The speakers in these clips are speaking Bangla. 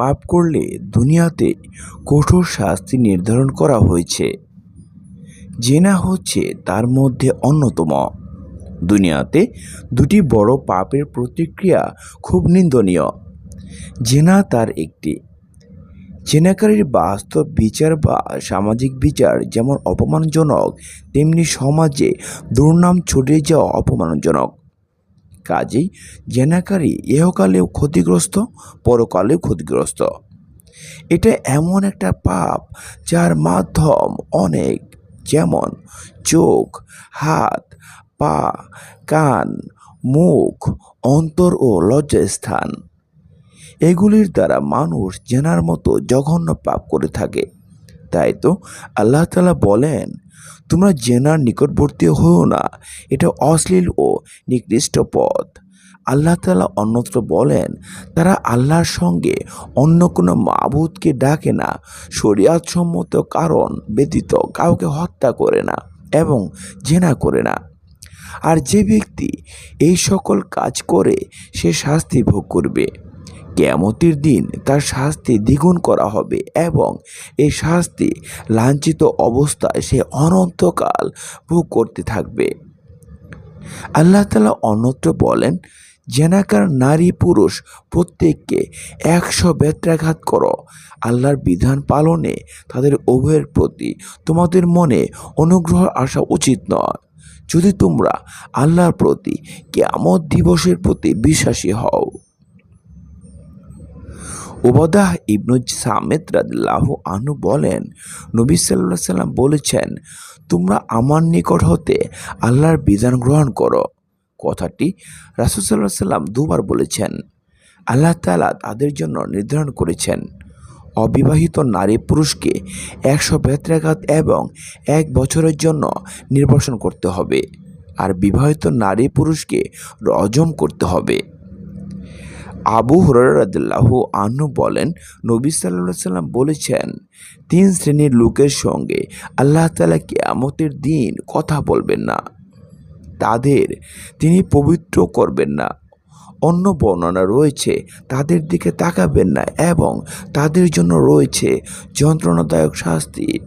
পাপ করলে দুনিয়াতে কঠোর শাস্তি নির্ধারণ করা হয়েছে। জেনা হচ্ছে তার মধ্যে অন্যতম। দুনিয়াতে দুটি বড় পাপের প্রতিক্রিয়া খুব নিন্দনীয়। জেনা তার একটি। জেনাকারীর বাস্তব বিচার বা সামাজিক বিচার যেমন অপমানজনক, তেমনি সমাজে দুর্নাম ছড়িয়ে যাওয়া অপমানজনক। কাজেই জেনাকারী ইহকালেও ক্ষতিগ্রস্ত, পরকালেও ক্ষতিগ্রস্ত। এটা এমন একটা পাপ যার মাধ্যম অনেক, যেমন চোখ, হাত, পা, কান, মুখ, অন্তর ও লজ্জাস্থান। এগুলির দ্বারা মানুষ জেনার মতো জঘন্য পাপ করে থাকে। তাই তো আল্লাহ তালা বলেন তোমরা জেনার নিকটবর্তী হও না। এটা অশ্লীল ও নিকৃষ্ট পথ। আল্লাহ তালা অন্যত্র বলেন, তারা আল্লাহর সঙ্গে অন্য কোনো মাবুদকে ডাকে না, শরিয়াতসম্মত কারণ ব্যতীত কাউকে হত্যা করে না এবং জেনা করে না। আর যে ব্যক্তি এই সকল কাজ করে, সে শাস্তি ভোগ করবে। কেয়ামতের দিন তার শাস্তি দ্বিগুণ করা হবে এবং এই শাস্তি লাঞ্ছিত অবস্থায় সে অনন্তকাল ভোগ করতে থাকবে। আল্লাহ তালা অন্যত্র বলেন, জেনাকার নারী পুরুষ প্রত্যেককে একশো বেত্রাঘাত করো। আল্লাহর বিধান পালনে তাদের উভয়ের প্রতি তোমাদের মনে অনুগ্রহ আসা উচিত নয়। যদি তোমরা আল্লাহর প্রতি কেয়ামত দিবসের প্রতি বিশ্বাসী হও। ওবাদাহ ইবনু সামেদ রাদিল্লাহ আনু বলেন, নবী সাল্লাহ সাল্লাম বলেছেন, তোমরা আমার নিকট হতে আল্লাহর বিধান গ্রহণ করো। কথাটি রাসুল সাল্লাহ সাল্লাম দুবার বলেছেন। আল্লাহ তালা তাদের জন্য নির্ধারণ করেছেন, অবিবাহিত নারী পুরুষকে একশো বেত্রাঘাত এবং এক বছরের জন্য নির্বাসন করতে হবে, আর বিবাহিত নারী পুরুষকে রজম করতে হবে। আবু হরারাদিল্লাহ আনু বলেন, নবী সাল্লাহ সাল্লাম বলেছেন, তিন শ্রেণির লোকের সঙ্গে আল্লাহ তালা কেয়ামতের দিন কথা বলবেন না। তাদের তিনি পবিত্র করবেন না। অন্য বর্ণনা রয়েছে, তাদের দিকে তাকাবেন না এবং তাদের জন্য রয়েছে যন্ত্রণাদায়ক শাস্তি।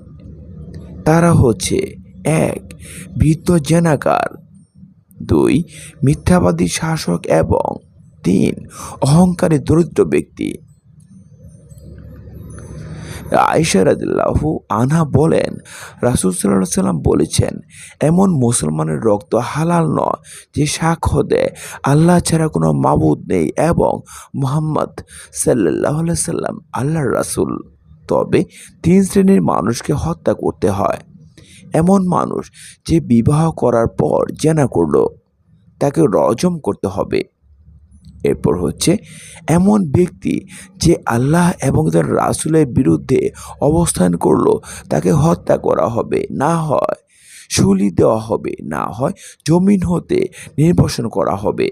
তারা হচ্ছে, এক বৃত্ত জেনাকার দুই, মিথ্যাবাদী শাসক এবং তিন অহংকারী দরিদ্র ব্যক্তি। আয়সা রাদিল্লাহু আনহা বলেন, রাসুল সাল্লাহ সাল্লাম বলেছেন, এমন মুসলমানের রক্ত হালাল নয় যে সাক্ষ্য দেয়। আল্লাহ ছাড়া কোনো মাবুদ নেই এবং মোহাম্মদ সাল্লাহ সাল্লাম আল্লাহর রাসুল। তবে তিন শ্রেণির মানুষকে হত্যা করতে হয়। এমন মানুষ যে বিবাহ করার পর জেনা করল, তাকে রজম করতে হবে। এরপর হচ্ছে, এমন ব্যক্তি যে আল্লাহ এবং তার রাসুলের বিরুদ্ধে অবস্থান করল, তাকে হত্যা করা হবে। না হয়, শুলি দেওয়া হবে, না হয় জমিন হতে নির্বাসন করা হবে।